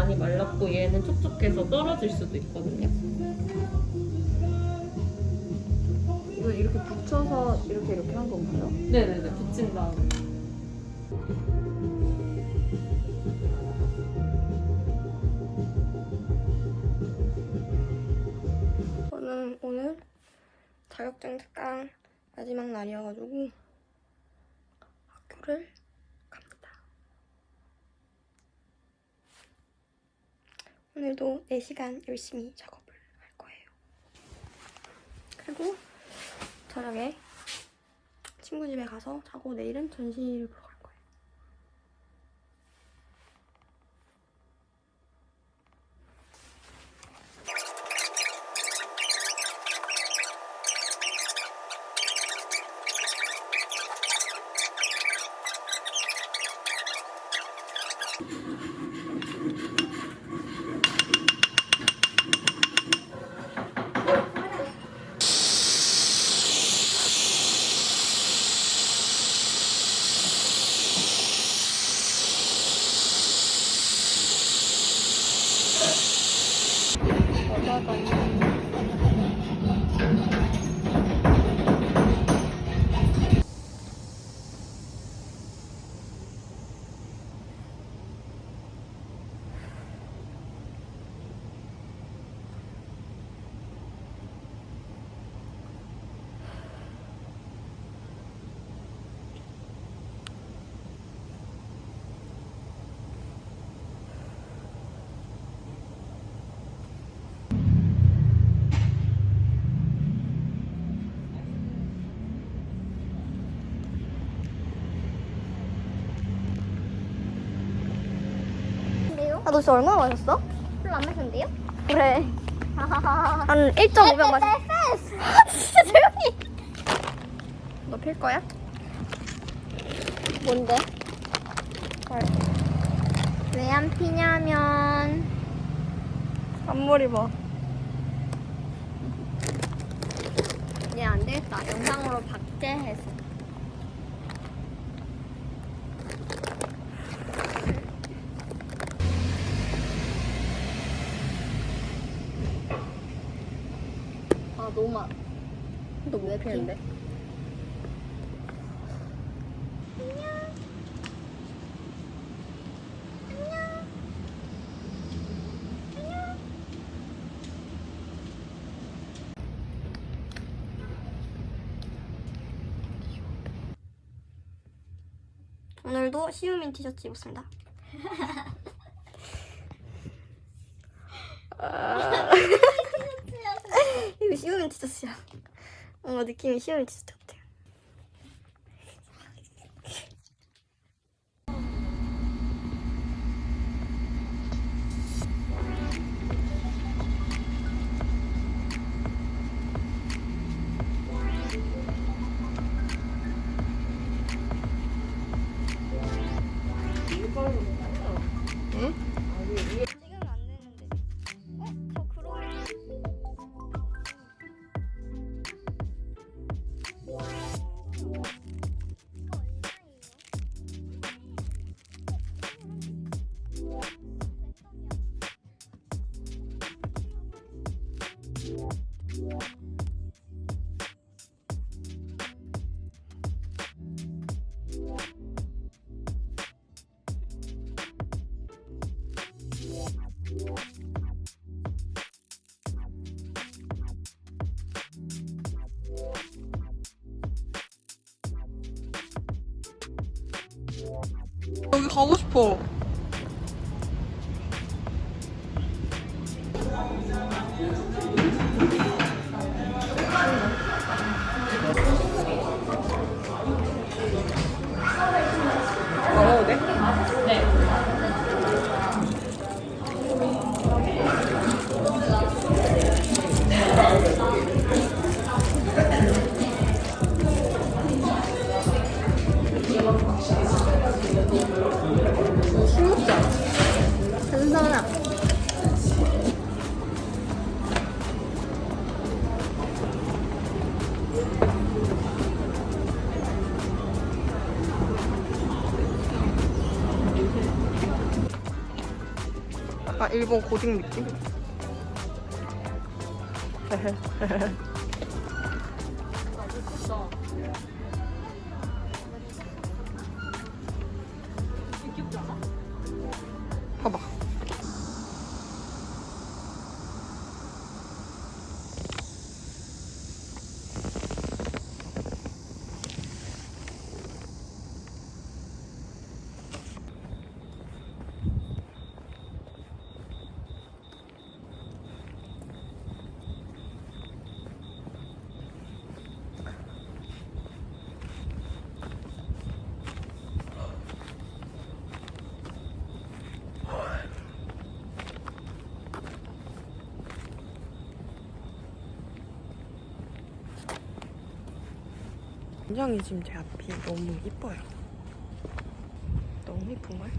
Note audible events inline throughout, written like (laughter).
많이 말랐고 얘는 촉촉해서 떨어질 수도 있거든요. 이거 이렇게 붙여서 이렇게 이렇게 한 건가요? 네네네 붙인 다음에. 저는 오늘 자격증 특강 마지막 날이어가지고 학교를 갑니다. 오늘도 4시간 열심히 작업을 할 거예요. 그리고 저녁에 친구 집에 가서 자고 내일은 전시를 보러 아, 너 진짜 얼마나 마셨어? 별로 안 마셨는데요? 그래. (laughs) 한 1.5병 마셨어. 아, 진짜 조용히. 너 필 거야? 뭔데? 왜 안 피냐면 앞머리 봐. 얘 안 되겠다. 영상으로 박제해서. 아 너무 많아. 너왜 피는데? 오늘도 시우민 티셔츠 입었습니다. (laughs) 아. 이거 시우민 티셔츠야. 뭔가 느낌이 시우민 티셔 여기 가고 싶어. 일본 고딩 느낌? (laughs) 굉장히 지금 제 앞이 너무 이뻐요. 너무 이쁜 걸?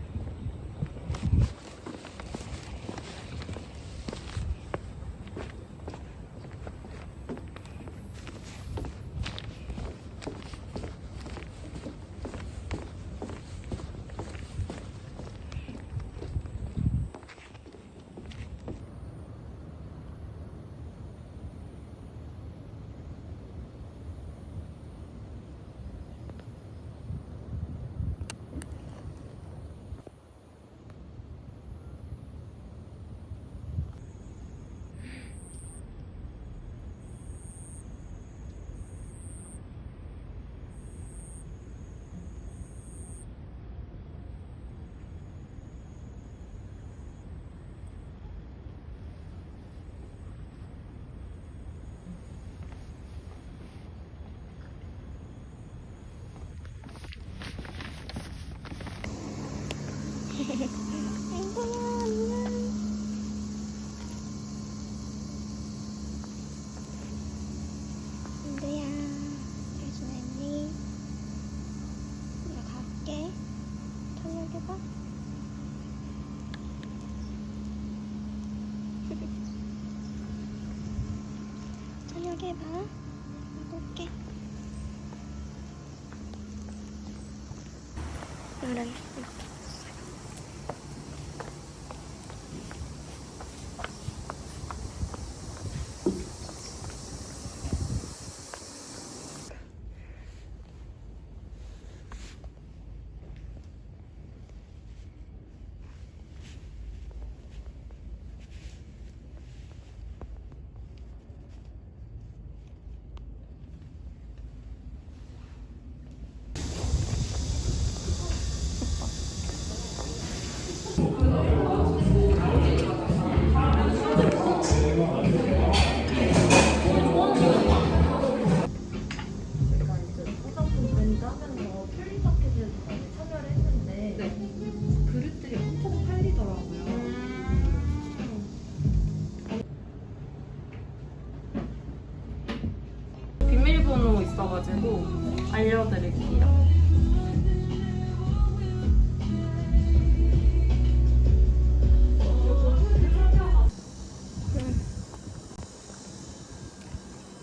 민두야, 잘 지냈니? 나 갈게. 저녁에 봐. 저녁에 봐. 볼게. 그래. 제가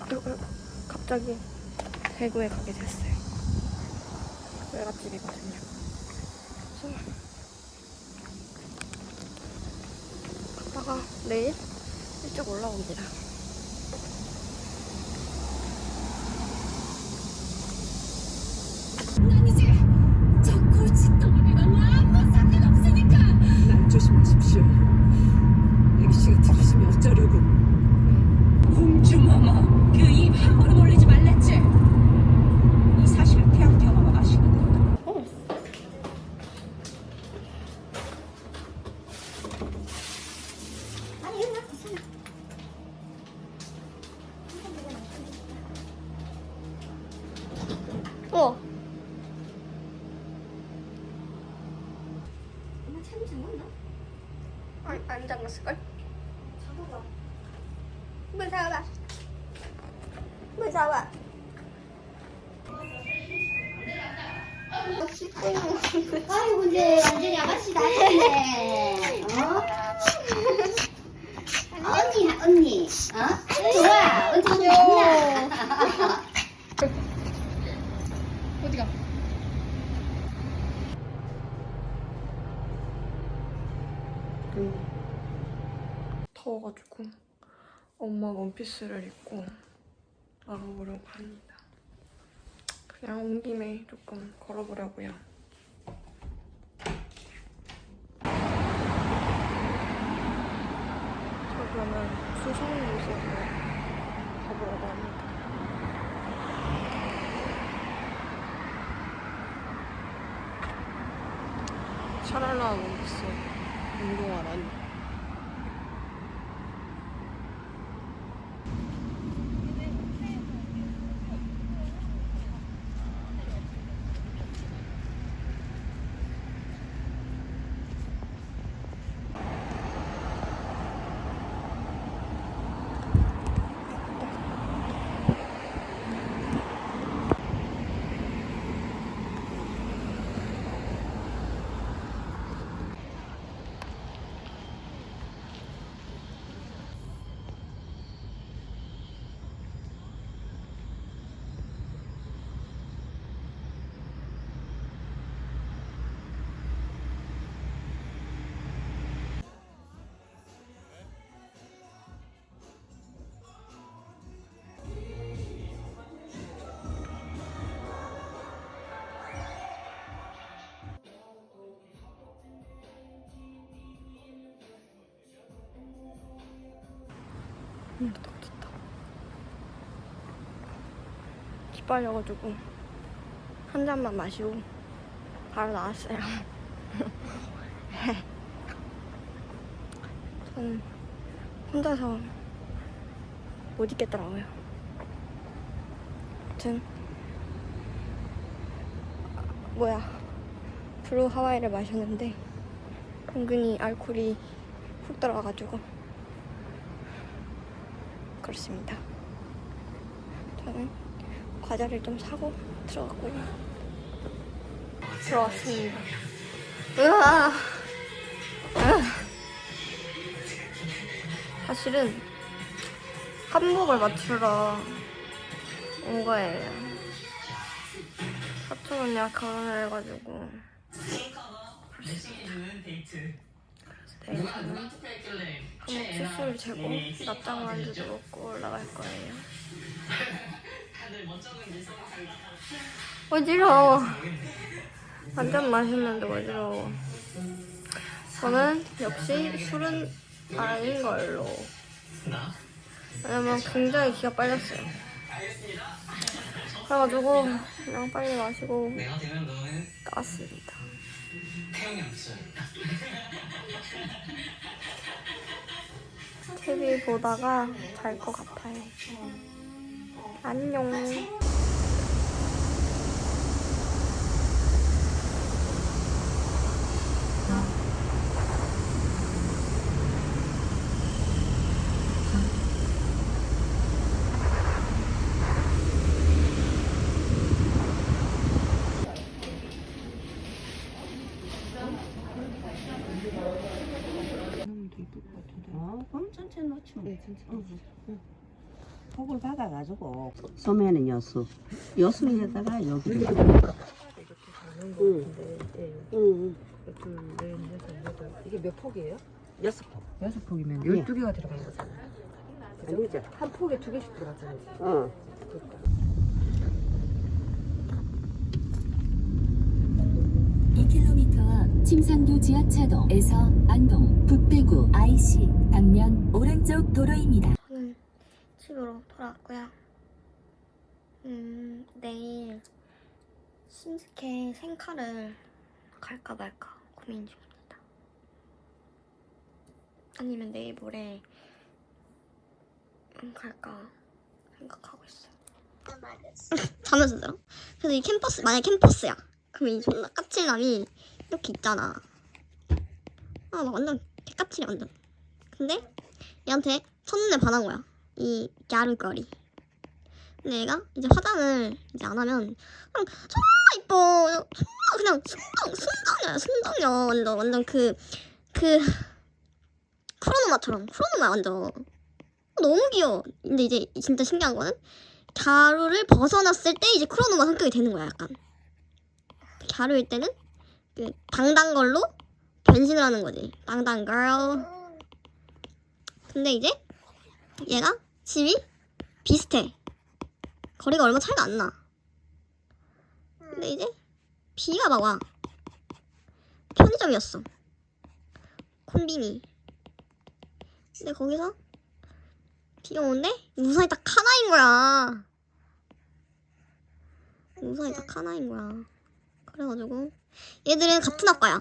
그리고 갑자기 대구에 가게 됐어요. 외갓집이거든요. 갔다가 내일 일찍 올라옵니다. 안, 안 잠갔을걸? 잡아봐. 문 잡아. 아이고 이제 완전히 아가씨 다 됐네. 어? (laughs) 언니 언니. 어? 좋아. 좀만 (laughs) 더워가지고 엄마 원피스를 입고 나가보려고 합니다. 그냥 온 김에 조금 걸어보려고요. 저는 수성요새를 가보려고 합니다. 샤랄라 원피스 음, 따뜻하다. 기빨려가지고 한 잔만 마시고 바로 나왔어요. (laughs) 저는 혼자서 못 있겠더라고요. 아무튼 아, 뭐야 블루 하와이를 마셨는데 은근히 알코올이 훅 들어가가지고 그렇습니다. 저는 과자를 좀 사고 들어갔고요. 들어왔습니다. 으아! 사실은 한복을 맞추러 온 거예요. 사촌 언니랑 결혼을 해가지고 네, 저는 한복 치수를 재고 납작 만두도 먹고 올라갈 거예요. 어지러워. 완전 맛있는데 어지러워. 저는 역시 술은 아닌 걸로. 왜냐면 굉장히 기가 빨렸어요. 그래가지고 그냥 빨리 마시고 나왔습니다. 태영이 없어요. TV 보다가 잘 것 같아요. 안녕. 어, 그럼 천천히 네. 폭을 박아가지고 소매는 여수, 여수에다가 여기. 응. 응. 이게 몇 폭이에요? 여섯 폭. 여섯 폭이면 예. 12개가 들어간 거잖아요. 아니죠? 한 폭에 두 개씩 들어갔잖아요. 어. 앞 침상도 지하차도에서 안동 북대구 IC 방면 오른쪽 도로입니다. 저는 집으로 돌아왔고요. 음, 내일 신스케 생카를 갈까 말까 고민 중입니다. 아니면 내일 모레 음, 갈까 생각하고 있어요. (laughs) 자면서 들어? 그래서 이 캠퍼스, 만약 캠퍼스야. 그럼 이 존나 까칠남이 이렇게 있잖아. 아, 나 완전 개까칠이 완전. 근데 얘한테 첫눈에 반한 거야. 이 야르거리. 근데 얘가 이제 화장을 이제 안 하면 그냥 존나 이뻐. 존나 그냥 순정, 순정이야, 순정이야. 완전, 완전 그, 그, 크로노마처럼. 크로노마 완전. 너무 귀여워. 근데 이제 진짜 신기한 거는 갸루를 벗어났을 때 이제 크로노마 성격이 되는 거야, 약간. 갸루일 때는 그 당당 걸로 변신을 하는 거지. 당당 girl. 근데 이제 얘가 집이 비슷해. 거리가 얼마 차이가 안 나. 근데 이제 비가 막 와. 편의점이었어. 콤비니. 근데 거기서 비가 오는데 우산이 딱 하나인 거야. 우산이 딱 하나인 거야. 그래가지고 얘들은 같은 학과야.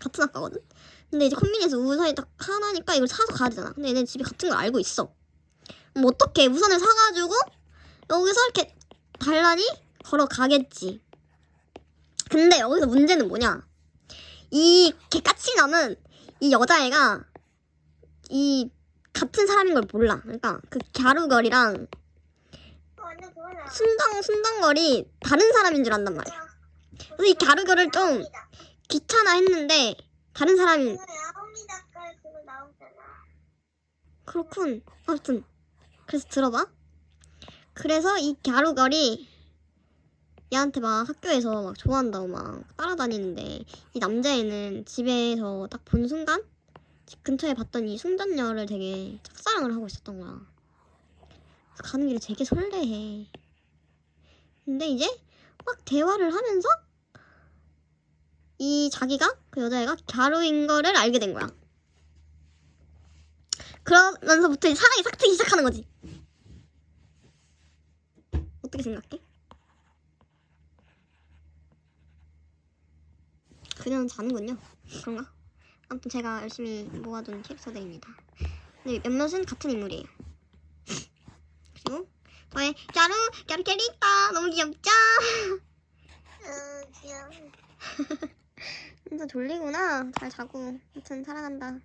같은 학과거든. 근데 이제 콤비니에서 우산이 딱 하나니까 이걸 사서 가야 되잖아. 근데 얘네 집이 같은 걸 알고 있어. 그럼 어떡해. 우산을 사가지고 여기서 이렇게 달라니 걸어가겠지. 근데 여기서 문제는 뭐냐. 이 개까치남은 이 여자애가 이 같은 사람인 걸 몰라. 그러니까 그 갸루걸이랑 순당 순당걸이 다른 사람인 줄 안단 말이야. 그래서 이 갸루걸을 좀 귀찮아했는데 다른 사람이 그렇군. 아무튼 그래서 들어봐. 그래서 이 갸루걸이 얘한테 막 학교에서 막 좋아한다고 막 따라다니는데 이 남자애는 집에서 딱 본 순간 집 근처에 봤던 이 숭전녀를 되게 짝사랑을 하고 있었던 거야. 그래서 가는 길에 되게 설레해. 근데 이제 막 대화를 하면서 이 자기가 그 여자애가 갸루인 거를 알게 된 거야. 그러면서부터 이제 사랑이 싹 트기 시작하는 거지. 어떻게 생각해? 그녀는 자는군요. 그런가? 아무튼 제가 열심히 모아둔 캐릭터들입니다. 근데 몇몇은 같은 인물이에요. 그리고 저의 갸루, 갸루 캐릭터 너무 귀엽죠? (laughs) 진짜 졸리구나. 잘 자고. 아무튼 사랑한다.